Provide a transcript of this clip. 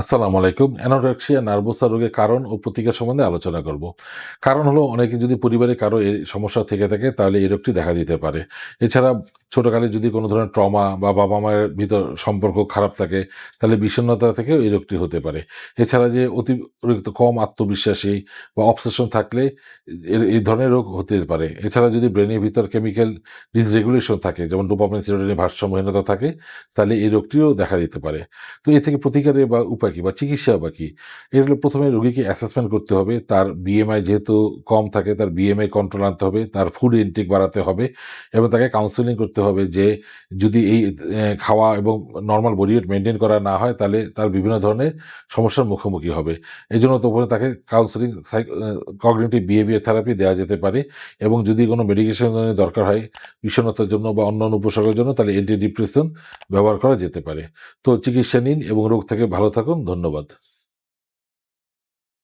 আসসালামু আলাইকুম। Anorexia nervosa রোগের কারণ ও প্রতিকার সম্বন্ধে আলোচনা করব। কারণ হলো, অনেকে যদি পরিবারে কারও এই সমস্যা থেকে থাকে, তাহলে এই রোগটি দেখা দিতে পারে। এছাড়া ছোটকালে যদি কোনো ধরনের ট্রমা বা বাবা মায়ের ভিতর সম্পর্ক খারাপ থাকে, তাহলে বিষণ্ণতা থেকেও এই রোগটি হতে পারে। এছাড়া যে অতিরিক্ত কম আত্মবিশ্বাসী বা অবসেশন থাকলে এই ধরনের রোগ হতে পারে। এছাড়া যদি ব্রেনের ভিতর কেমিক্যাল ডিসরেগুলেশন থাকে, যেমন ডোপামিন সিরোটিনের ভারসাম্যহীনতা থাকে, তাহলে এই রোগটিও দেখা দিতে পারে। তো এ থেকে প্রতিকারে বা উপায় কি বা চিকিৎসা বা কী? এর প্রথমে রোগীকে অ্যাসেসমেন্ট করতে হবে। তার বিএমআই যেহেতু কম থাকে, তার বিএমআই কন্ট্রোল আনতে হবে, তার ফুড ইনটেক বাড়াতে হবে এবং তাকে কাউন্সেলিং করতে হবে। যে যদি এই খাওয়া এবং নর্মাল বডি ওয়েট মেনটেন করা না হয় তাহলে তার বিভিন্ন ধরনের সমস্যার মুখোমুখি হবে। এই জন্য তো তাকে কাউন্সেলিং কগনিটিভ বিহেভিয়ার থেরাপি দেওয়া যেতে পারে এবং যদি কোনো মেডিকেশন দরকার হয় বিষণ্ণতার জন্য বা অন্যান্য উপসর্গের জন্য তাহলে অ্যান্টি ডিপ্রেশন ব্যবহার করা যেতে পারে। তো চিকিৎসা নিন এবং রোগ থেকে ভালো থাকুন। ধন্যবাদ।